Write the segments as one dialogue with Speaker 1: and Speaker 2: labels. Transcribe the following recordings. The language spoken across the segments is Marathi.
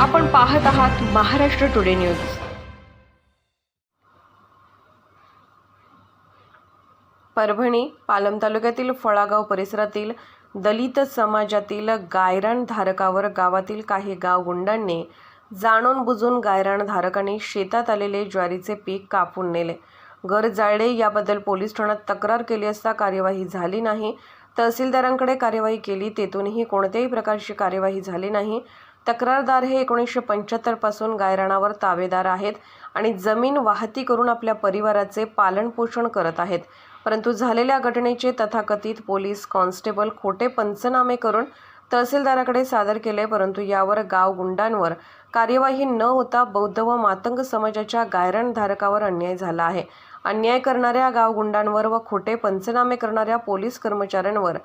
Speaker 1: आपण पाहत आहात महाराष्ट्र टुडे न्यूज. परभणी पालम तालुक्यातील फळागाव परिसरातील दलित समाजातील गायरान धारकावर गावातील काही गाव गुंडांनी जाणून बुजून गायरान धारकांनी शेतात आलेले ज्वारीचे पीक कापून नेले. घर जाळले याबद्दल पोलीस ठाण्यात तक्रार केली असता कार्यवाही झाली नाही. तहसीलदारांकडे कार्यवाही केली तेथूनही कोणत्याही प्रकारची कार्यवाही झाली नाही. तक्रारदार हे एकोणीसशे पंच्याहत्तरपासून गायरानावर आहेत आणि जमीन वाहती करून आपल्या परिवाराचे पालनपोषण करत आहेत. परंतु झालेल्या घटनेचे तथाकथित पोलीस कॉन्स्टेबल खोटे पंचनामे करून तहसीलदाराकडे सादर केले परंतु यावर गाव गुंडांवर कार्यवाही न होता बौद्ध व मातंग समाजाच्या गायरणधारकावर अन्याय झाला आहे. अन्याय करणाऱ्या गाव गुंडांवर व खोटे पंचनामे करणाऱ्या पोलीस कर्मचाऱ्यांवर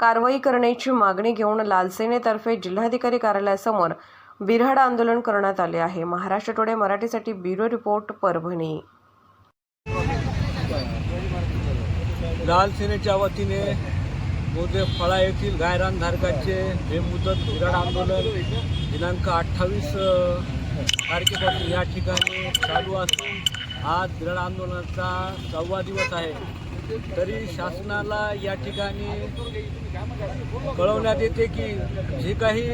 Speaker 1: कारवाई करण्याची मागणी घेऊन लालसेनेतर्फे जिल्हाधिकारी कार्यालयासमोर बिरहाड आंदोलन करण्यात आले आहे. महाराष्ट्र टुडे मराठीसाठी ब्युरो रिपोर्ट परभणी.
Speaker 2: लाल सेनेच्या वतीने बोधे फळा येथील गायरानधारकांचे बेमुदत विराट आंदोलन दिनांक अठ्ठावीस तारखेपासून या ठिकाणी चालू असून आज विराट आंदोलनाचा सहावा दिवस आहे. तरी शासनाला या ठिकाणी कळवण्यात येते की जे काही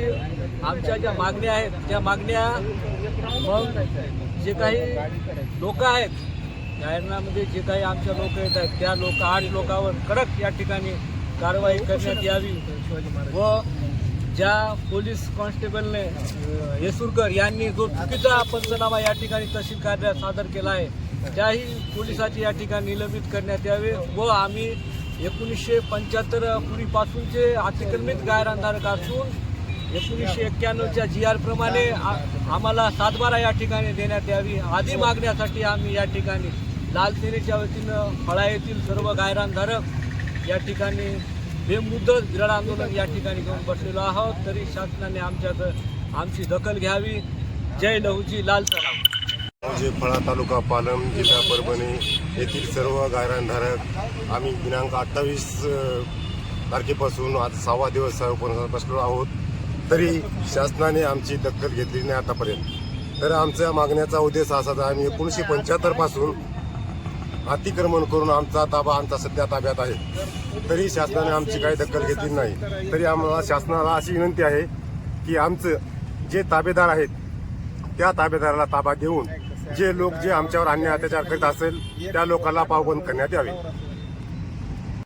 Speaker 2: आमच्या ज्या मागण्या आहेत त्या मागण्या मग जे काही लोक आहेत गायरनामध्ये जे काही आमच्या लोक येत आहेत त्या लोक आठ लोकांवर कडक या ठिकाणी कारवाई करण्यात यावी व ज्या पोलीस कॉन्स्टेबलने येसुरकर यांनी जो चुकीचा पंचनामा या ठिकाणी तहसील कार्यालयात सादर केला आहे त्याही पोलिसाची या ठिकाणी निलंबित करण्यात यावे व आम्ही एकोणीसशे पंच्याहत्तर पूर्वीपासूनचे अतिक्रमित गायरानधारक असून एकोणीसशे एक्क्याण्णवच्या जी आर प्रमाणे आम्हाला सातबारा या ठिकाणी देण्यात यावी आधी मागण्यासाठी आम्ही या ठिकाणी लाल सेनेच्या वतीनं फळा येथील सर्व गायरानधारक या ठिकाणी बेमुदत विराड आंदोलन या ठिकाणी घेऊन बसलेलो आहोत. तरी शासनाने आमच्या आमची दखल घ्यावी. जय लहूजी लाल सराव
Speaker 3: जे फळा तालुका पालम जिल्हा परभणी येथील सर्व गायरानधारक आम्ही दिनांक अठ्ठावीस तारखेपासून आज सहावा दिवस उपवासात बसलो आहोत. तरी शासनाने आमची दखल घेतली नाही आतापर्यंत. तर आमच्या मागण्याचा उद्देश असा आम्ही एकोणीसशे पंच्याहत्तरपासून अतिक्रमण करून आमचा ताबा आमचा सध्या ताब्यात आहे. तरी शासनाने आमची काही दखल घेतली नाही. तरी आम्हाला शासनाला अशी विनंती आहे की आमचं जे ताबेदार आहेत त्या ताबेदाराला ताबा देऊन जे लोक जे आमच्यावर अन्याय अत्याचार करीत असेल त्या लोकांना पावबंद करण्यात यावे.